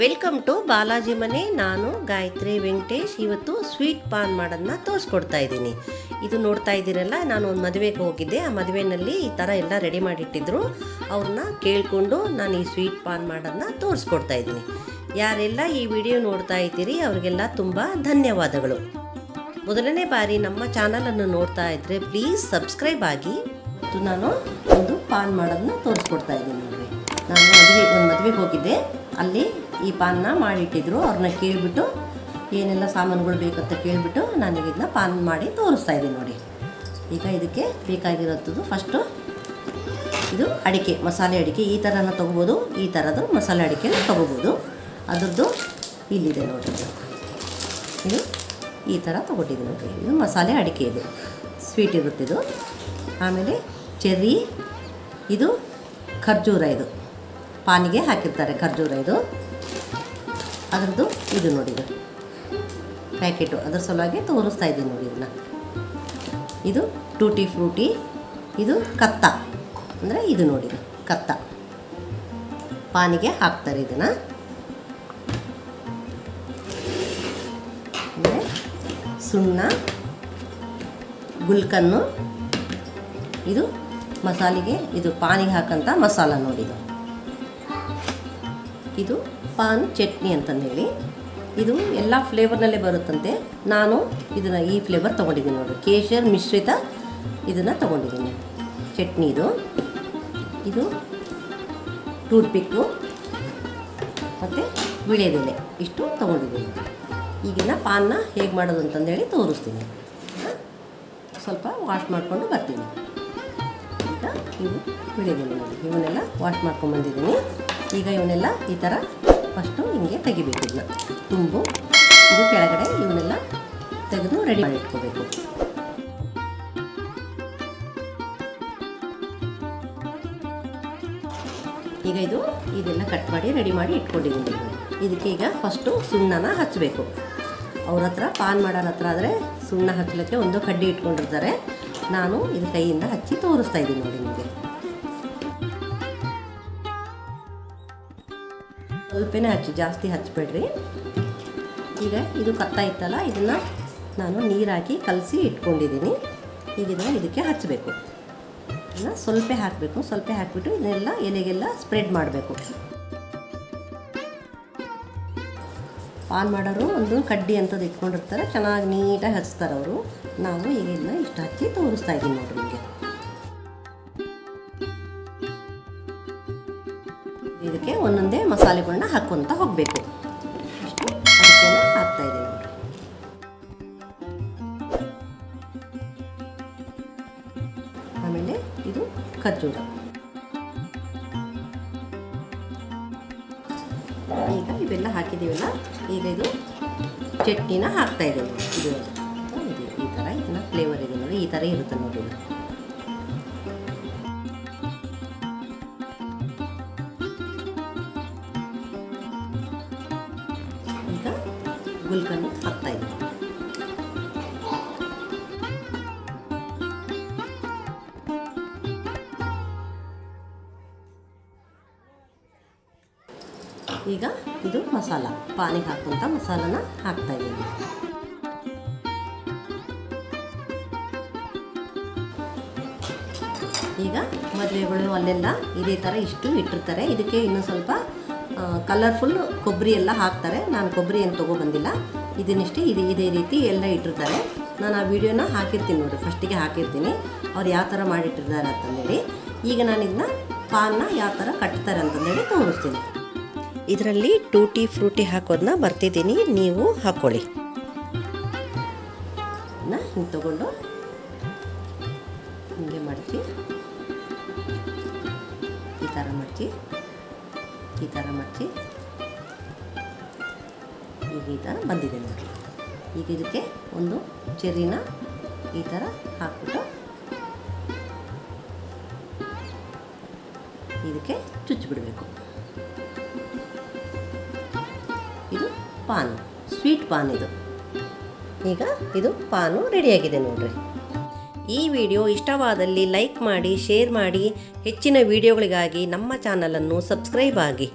Welcome to Balaji ಮನೆ. ನಾನು ಗಾಯತ್ರಿ ವೆಂಕಟೇಶ್. ಇವತ್ತು ಸ್ವೀಟ್ ಪಾನ್ ಮಾಡೋದನ್ನ ತೋರಿಸ್ಕೊಡ್ತಾ ಇದ್ದೀನಿ. ಇದು ನೋಡ್ತಾ ಇದ್ದೀರಲ್ಲ, ನಾನು ಒಂದು ಮದುವೆಗೆ ಹೋಗಿದ್ದೆ. ಆ ಮದುವೆನಲ್ಲಿ ಈ ಥರ ಎಲ್ಲ ರೆಡಿ ಮಾಡಿಟ್ಟಿದ್ರು. ಅವ್ರನ್ನ ಕೇಳಿಕೊಂಡು ನಾನು ಈ ಸ್ವೀಟ್ ಪಾನ್ ಮಾಡೋದನ್ನ ತೋರಿಸ್ಕೊಡ್ತಾ ಇದ್ದೀನಿ. ಯಾರೆಲ್ಲ ಈ ವಿಡಿಯೋ ನೋಡ್ತಾ ಇದ್ದೀರಿ, ಅವರಿಗೆಲ್ಲ ತುಂಬ ಧನ್ಯವಾದಗಳು. ಮೊದಲನೇ ಬಾರಿ ನಮ್ಮ ಚಾನಲನ್ನು ನೋಡ್ತಾ ಇದ್ದರೆ ಪ್ಲೀಸ್ ಸಬ್ಸ್ಕ್ರೈಬ್ ಆಗಿ ಮತ್ತು ನಾನು ಒಂದು ಪಾನ್ ಮಾಡೋದನ್ನ ತೋರಿಸ್ಕೊಡ್ತಾ ಇದ್ದೀನಿ ನಾನು ಮದುವೆ, ಒಂದು ಮದುವೆಗೆ ಹೋಗಿದ್ದೆ. ಅಲ್ಲಿ ಈ ಪಾನ್ನ ಮಾಡಿಟ್ಟಿದ್ರು. ಅವ್ರನ್ನ ಕೇಳಿಬಿಟ್ಟು, ಏನೆಲ್ಲ ಸಾಮಾನುಗಳು ಬೇಕಂತ ಕೇಳಿಬಿಟ್ಟು ನಾನು ಇದನ್ನ ಪಾನ್ ಮಾಡಿ ತೋರಿಸ್ತಾ ಇದ್ದೀನಿ ನೋಡಿ. ಈಗ ಇದಕ್ಕೆ ಬೇಕಾಗಿರೋದು ಫಸ್ಟು ಇದು ಅಡಿಕೆ, ಮಸಾಲೆ ಅಡಿಕೆ. ಈ ಥರನ ತೊಗೋಬೋದು, ಈ ಥರದ್ದು ಮಸಾಲೆ ಅಡಿಕೆ ತೊಗೋಬೋದು. ಅದರದ್ದು ಇಲ್ಲಿದೆ ನೋಡಿ. ಇದು ಈ ಥರ ತೊಗೊಟ್ಟಿದ್ದೀನಿ ನೋಡಿ. ಇದು ಮಸಾಲೆ ಅಡಿಕೆ ಇದು. ಸ್ವೀಟ್ ಇರುತ್ತೆ ಇದು. ಆಮೇಲೆ ಚೆರ್ರಿ, ಇದು ಖರ್ಜೂರ ಇದು. ಪಾನಿಗೆ ಹಾಕಿರ್ತಾರೆ ಖರ್ಜೂರ ಇದು. ಅದರದ್ದು ಇದು ನೋಡಿ ಇದು. ಪ್ಯಾಕೆಟು. ಅದ್ರ ಸಲುವಾಗಿ ತೋರಿಸ್ತಾ ಇದ್ದೀನಿ ನೋಡಿ ಇದನ್ನ. ಇದು ಟೂಟಿ ಫ್ರೂಟಿ, ಇದು ಕತ್ತ. ಅಂದರೆ ಇದು ನೋಡಿ ಕತ್ತ. ಪಾನಿಗೆ ಹಾಕ್ತಾರೆ ಇದನ್ನು. ಅಂದರೆ ಸುಣ್ಣ, ಗುಲ್ಕನ್ನು, ಇದು ಮಸಾಲೆಗೆ, ಇದು ಪಾನಿಗೆ ಹಾಕಂತ ಮಸಾಲ ನೋಡಿದು ಇದು ಪಾನ್ ಚಟ್ನಿ ಅಂತಂದೇಳಿ. ಇದು ಎಲ್ಲ ಫ್ಲೇವರ್ನಲ್ಲೇ ಬರುತ್ತಂತೆ. ನಾನು ಇದನ್ನು ಈ ಫ್ಲೇವರ್ ತೊಗೊಂಡಿದ್ದೀನಿ ನೋಡಿ ಕೇಶರ್ ಮಿಶ್ರಿತ ಇದನ್ನು ತೊಗೊಂಡಿದ್ದೀನಿ. ಚಟ್ನಿ ಇದು. ಇದು ಟೂತ್ ಪಿಕ್ಕು ಮತ್ತು ವಿಳೆದೆಲೆ ಇಷ್ಟು ತೊಗೊಂಡಿದ್ದೀನಿ. ಈಗಿನ ಪಾನ್ನ ಹೇಗೆ ಮಾಡೋದು ಅಂತಂದೇಳಿ ತೋರಿಸ್ತೀನಿ. ಸ್ವಲ್ಪ ವಾಶ್ ಮಾಡಿಕೊಂಡು ಬರ್ತೀನಿ. ಇವು ವಿಳೆದೆಲೆ ನೋಡಿ. ಇವನ್ನೆಲ್ಲ ವಾಶ್ ಮಾಡ್ಕೊಂಬಂದಿದ್ದೀನಿ. ಈಗ ಇವನ್ನೆಲ್ಲ ಈ ಥರ ಫಸ್ಟು ಹಿಂಗೆ ತೆಗಿಬೇಕು ಇದನ್ನ. ತುಂಬು. ಇದು ಕೆಳಗಡೆ ಇವನ್ನೆಲ್ಲ ತೆಗೆದು ರೆಡಿ ಮಾಡಿ ಇಟ್ಕೋಬೇಕು. ಈಗ ಇದು ಇದೆಲ್ಲ ಕಟ್ ಮಾಡಿ ರೆಡಿ ಮಾಡಿ ಇಟ್ಕೊಂಡಿದ್ದೀನಿ ಇದಕ್ಕೆ ಈಗ ಫಸ್ಟು ಸುಣ್ಣನ ಹಚ್ಚಬೇಕು ಅವ್ರ ಹತ್ರ, ಪಾನ್ ಮಾಡೋರ ಹತ್ರ ಆದರೆ ಸುಣ್ಣ ಹಚ್ಚಲಿಕ್ಕೆ ಒಂದು ಕಡ್ಡಿ ಇಟ್ಕೊಂಡಿರ್ತಾರೆ. ನಾನು ಇದು ಕೈಯಿಂದ ಹಚ್ಚಿ ತೋರಿಸ್ತಾ ಇದ್ದೀನಿ ನೋಡಿ ನಿಮಗೆ. ಸ್ವಲ್ಪನೇ ಹಚ್ಚಿ, ಜಾಸ್ತಿ ಹಚ್ಚಬೇಡ್ರಿ ಈಗ ಇದು ಕತ್ತ ಇತ್ತಲ್ಲ ಇದನ್ನು ನಾನು ನೀರಾಕಿ ಕಲಸಿ ಇಟ್ಕೊಂಡಿದ್ದೀನಿ. ಈಗ ಇದನ್ನು ಇದಕ್ಕೆ ಹಚ್ಚಬೇಕು ಇದನ್ನು ಸ್ವಲ್ಪ ಹಾಕಬೇಕು, ಸ್ವಲ್ಪ ಹಾಕಿಬಿಟ್ಟು ಇದನ್ನೆಲ್ಲ ಎಲೆಗೆಲ್ಲ ಸ್ಪ್ರೆಡ್ ಮಾಡಬೇಕು. ಪಾನ್ ಮಾಡೋರು ಒಂದು ಕಡ್ಡಿ ಅಂಥದ್ದು ಇಟ್ಕೊಂಡಿರ್ತಾರೆ. ಚೆನ್ನಾಗಿ ನೀಟಾಗಿ ಹಚ್ತಾರೆ ಅವರು. ನಾವು ಈಗ ಇದನ್ನ ಇಷ್ಟು ಹಚ್ಚಿ ತೋರಿಸ್ತಾ ಇದ್ದೀವಿ ನೋಡಿರಿ ನಿಮಗೆ. ಇದಕ್ಕೆ ಒಂದೊಂದೇ ಮಸಾಲೆಗಳನ್ನ ಹಾಕ್ಕೊತ ಹೋಗಬೇಕು. ಹಾಕ್ತಾ ಆಮೇಲೆ ಇದು ಖರ್ಜೂರ. ಈಗ ಇವೆಲ್ಲ ಹಾಕಿದ್ದೀವಲ್ಲ, ಈಗ ಇದು ಚಟ್ನಿನ ಹಾಕ್ತಾ ಇದ್ದೀವಿ. ಇದು ಈ ಥರ ಇದನ್ನ ಫ್ಲೇವರ್ ಇದೆ ನೋಡಿ, ಈ ಥರ ಇರುತ್ತೆ ನೋಡಿ ಈಗ ಗುಲ್ಕನ್ನು ಹಾಕ್ತಾ ಇದ್ದೀವಿ. ಈಗ ಇದು ಮಸಾಲ. ಪಾನಿಗೆ ಹಾಕುವಂಥ ಮಸಾಲನ ಹಾಕ್ತಾ ಇದ್ದೀನಿ. ಈಗ ಮದುವೆಗಳು ಅಲ್ಲೆಲ್ಲ ಇದೇ ಥರ ಇಷ್ಟು ಇಟ್ಟಿರ್ತಾರೆ. ಇದಕ್ಕೆ ಇನ್ನೂ ಸ್ವಲ್ಪ ಕಲರ್ಫುಲ್ ಕೊಬ್ಬರಿ ಎಲ್ಲ ಹಾಕ್ತಾರೆ. ನಾನು ಕೊಬ್ಬರಿ ಏನು ತೊಗೊಬಂದಿಲ್ಲ. ಇದನ್ನಿಷ್ಟೇ ಇದು, ಇದೇ ರೀತಿ ಎಲ್ಲ ಇಟ್ಟಿರ್ತಾರೆ. ನಾನು ಆ ವಿಡಿಯೋನ ಹಾಕಿರ್ತೀನಿ ನೋಡಿ. ಫಸ್ಟಿಗೆ ಹಾಕಿರ್ತೀನಿ. ಅವ್ರು ಯಾವ ಥರ ಮಾಡಿಟ್ಟಿರ್ತಾರೆ ಅಂತಂದೇಳಿ. ಈಗ ನಾನು ಇದನ್ನ ಪಾನ್ನ ಯಾವ ಥರ ಕಟ್ತಾರೆ ಅಂತಂದೇಳಿ ತೋರಿಸ್ತೀನಿ. ಇದರಲ್ಲಿ ಟೂಟಿ ಫ್ರೂಟಿ ಹಾಕೋದನ್ನ ಬರ್ತಿದ್ದೀನಿ, ನೀವು ಹಾಕ್ಕೊಳ್ಳಿ. ಹಿಂಗೆ ತಗೊಂಡು ಹಿಂಗೆ ಮಾಡ್ತೀವಿ ಈ ಥರ ಮಾಡ್ತೀವಿ ಈ ಥರ ಮಾಡ್ತೀವಿ ಈಗ ಈ ಥರ ಬಂದಿದೆ ನೋಡಿ ಈಗ ಇದಕ್ಕೆ ಒಂದು ಚೆರ್ರಿನ ಈ ಥರ ಹಾಕ್ಬಿಟ್ಟು ಇದಕ್ಕೆ ಚುಚ್ಚಿಬಿಡಬೇಕು. ಪಾನು, ಸ್ವೀಟ್ ಪಾನ್ ಇದು ಈಗ ಇದು ಪಾನು ರೆಡಿಯಾಗಿದೆ ನೋಡ್ರಿ. ಈ ವಿಡಿಯೋ ಇಷ್ಟವಾದಲ್ಲಿ ಲೈಕ್ ಮಾಡಿ, ಶೇರ್ ಮಾಡಿ, ಹೆಚ್ಚಿನ ವಿಡಿಯೋಗಳಿಗಾಗಿ ನಮ್ಮ ಚಾನಲನ್ನು ಸಬ್ಸ್ಕ್ರೈಬ್ ಆಗಿ.